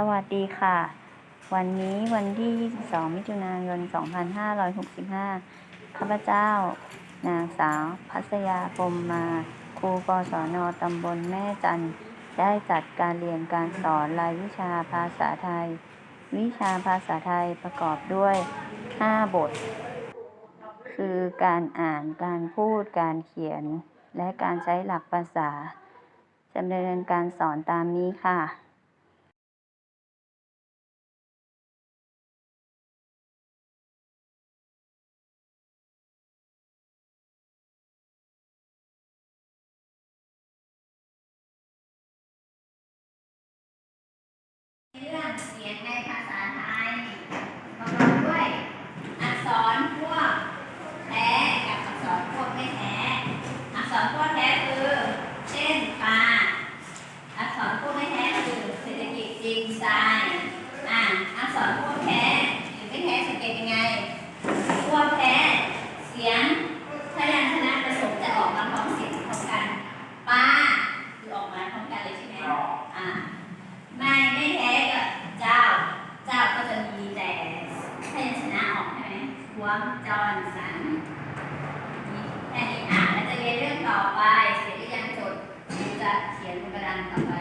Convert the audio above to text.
สวัสดีค่ะ วันนี้วันที่ 22 มิถุนายน 2565 ข้าพเจ้า นางสาว พัสยาพรมมา ครูกศนตำบลแม่จัน ได้จัดการเรียนการสอนรายวิชาภาษาไทย วิชาภาษาไทยประกอบด้วย 5 บท คือการอ่าน การพูด การเขียน และการใช้หลักภาษาดำเนินการสอนตามนี้ค่ะ เรื่องเสียงในภาษาไทยประกอบด้วยอักษรพวกแท้กับอักษรพวกไม่แท้อักษรพวกแท้ หัจรนสันอันนี้อ่านแล้วจะเรียนเรื่องต่อไป เสร็จหรือยังจดจะเขียนกระดานต่อไป